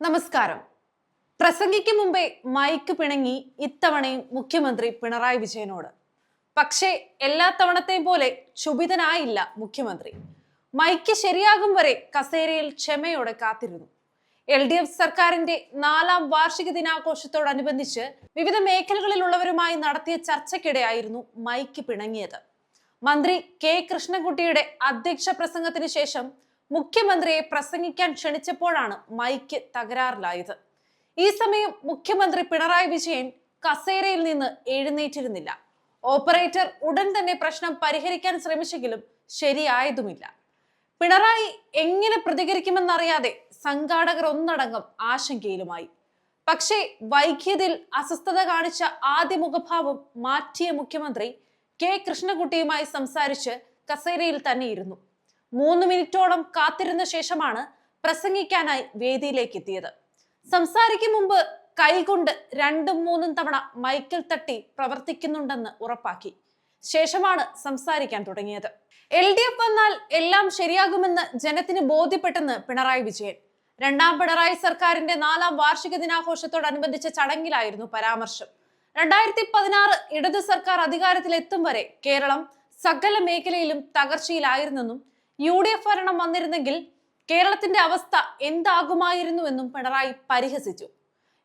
നമസ്കാരം. പ്രസംഗിക്കും മുമ്പേ മൈക്ക് പിണങ്ങി ഇത്തവണയും മുഖ്യമന്ത്രി പിണറായി വിജയനോട്. പക്ഷേ എല്ലാ തവണത്തെയും പോലെ ക്ഷുഭിതനായില്ല മുഖ്യമന്ത്രി. മൈക്ക് ശരിയാകും വരെ കസേരയിൽ ക്ഷമയോടെ കാത്തിരുന്നു. എൽ ഡി എഫ് സർക്കാരിന്റെ നാലാം വാർഷിക ദിനാഘോഷത്തോടനുബന്ധിച്ച് വിവിധ മേഖലകളിലുള്ളവരുമായി നടത്തിയ ചർച്ചയ്ക്കിടെയായിരുന്നു മൈക്ക് പിണങ്ങിയത്. മന്ത്രി കെ കൃഷ്ണൻകുട്ടിയുടെ അധ്യക്ഷ പ്രസംഗത്തിന് ശേഷം മുഖ്യമന്ത്രിയെ പ്രസംഗിക്കാൻ ക്ഷണിച്ചപ്പോഴാണ് മൈക്ക് തകരാറിലായത്. ഈ സമയം മുഖ്യമന്ത്രി പിണറായി വിജയൻ കസേരയിൽ നിന്ന് എഴുന്നേറ്റിരുന്നില്ല. ഓപ്പറേറ്റർ ഉടൻ തന്നെ പ്രശ്നം പരിഹരിക്കാൻ ശ്രമിച്ചെങ്കിലും ശരിയായതുമില്ല. പിണറായി എങ്ങനെ പ്രതികരിക്കുമെന്നറിയാതെ സംഘാടകർ ഒന്നടങ്കം ആശങ്കയിലുമായി. പക്ഷേ വൈകിയതിൽ അസ്വസ്ഥത കാണിച്ച ആദ്യ മുഖഭാവം മാറ്റിയ മുഖ്യമന്ത്രി കെ കൃഷ്ണകുട്ടിയുമായി സംസാരിച്ച് കസേരയിൽ തന്നെ ഇരുന്നു മൂന്ന് മിനിറ്റോളം കാത്തിരുന്ന ശേഷമാണ് പ്രസംഗിക്കാനായി വേദിയിലേക്ക് എത്തിയത് സംസാരിക്കും മുമ്പ് കൈകൊണ്ട് രണ്ടും മൂന്നും തവണ മൈക്കിൽ തട്ടി പ്രവർത്തിക്കുന്നുണ്ടെന്ന് ഉറപ്പാക്കി. ശേഷമാണ് സംസാരിക്കാൻ തുടങ്ങിയത്. എൽ ഡി എഫ് വന്നാൽ എല്ലാം ശരിയാകുമെന്ന് ജനത്തിന് ബോധ്യപ്പെട്ടെന്ന് പിണറായി വിജയൻ. രണ്ടാം പിണറായി സർക്കാരിന്റെ നാലാം വാർഷിക ദിനാഘോഷത്തോടനുബന്ധിച്ച ചടങ്ങിലായിരുന്നു പരാമർശം. രണ്ടായിരത്തി പതിനാറ് ഇടത് സർക്കാർ അധികാരത്തിലെത്തും വരെ കേരളം സകല മേഖലയിലും തകർച്ചയിലായിരുന്നെന്നും യു ഡി എഫ് ഭരണം വന്നിരുന്നെങ്കിൽ കേരളത്തിന്റെ അവസ്ഥ എന്താകുമായിരുന്നുവെന്നും പിണറായി പരിഹസിച്ചു.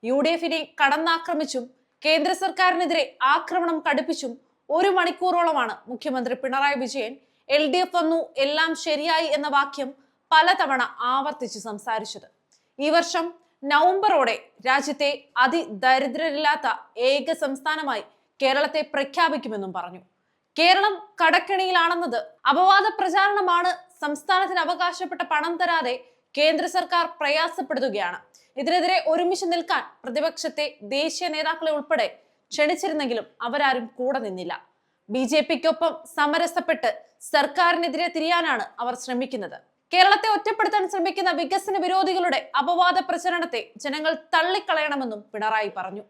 യു ഡി എഫിനെ കടന്നാക്രമിച്ചും കേന്ദ്ര സർക്കാരിനെതിരെ ആക്രമണം കടുപ്പിച്ചും ഒരു മണിക്കൂറോളമാണ് മുഖ്യമന്ത്രി Pinarayi Vijayan L D F വന്നു എല്ലാം ശരിയായി എന്ന വാക്യം പലതവണ ആവർത്തിച്ച് സംസാരിച്ചത്. ഈ വർഷം നവംബറോടെ രാജ്യത്തെ അതിദരിദ്രരില്ലാത്ത ഏക സംസ്ഥാനമായി കേരളത്തെ പ്രഖ്യാപിക്കുമെന്നും പറഞ്ഞു. കേരളം കടക്കിണിയിലാണെന്നത് അപവാദ പ്രചാരണമാണ്. സംസ്ഥാനത്തിന് അവകാശപ്പെട്ട പണം തരാതെ കേന്ദ്ര സർക്കാർ പ്രയാസപ്പെടുത്തുകയാണ്. ഇതിനെതിരെ ഒരുമിച്ച് നിൽക്കാൻ പ്രതിപക്ഷത്തെ ദേശീയ നേതാക്കളെ ഉൾപ്പെടെ ക്ഷണിച്ചിരുന്നെങ്കിലും അവരാരും കൂടെ നിന്നില്ല. ബി ജെ പിക്കൊപ്പം സമരസപ്പെട്ട് സർക്കാരിനെതിരെ തിരിയാനാണ് അവർ ശ്രമിക്കുന്നത്. കേരളത്തെ ഒറ്റപ്പെടുത്താൻ ശ്രമിക്കുന്ന വികസന വിരോധികളുടെ അപവാദ പ്രചരണത്തെ ജനങ്ങൾ തള്ളിക്കളയണമെന്നും പിണറായി പറഞ്ഞു.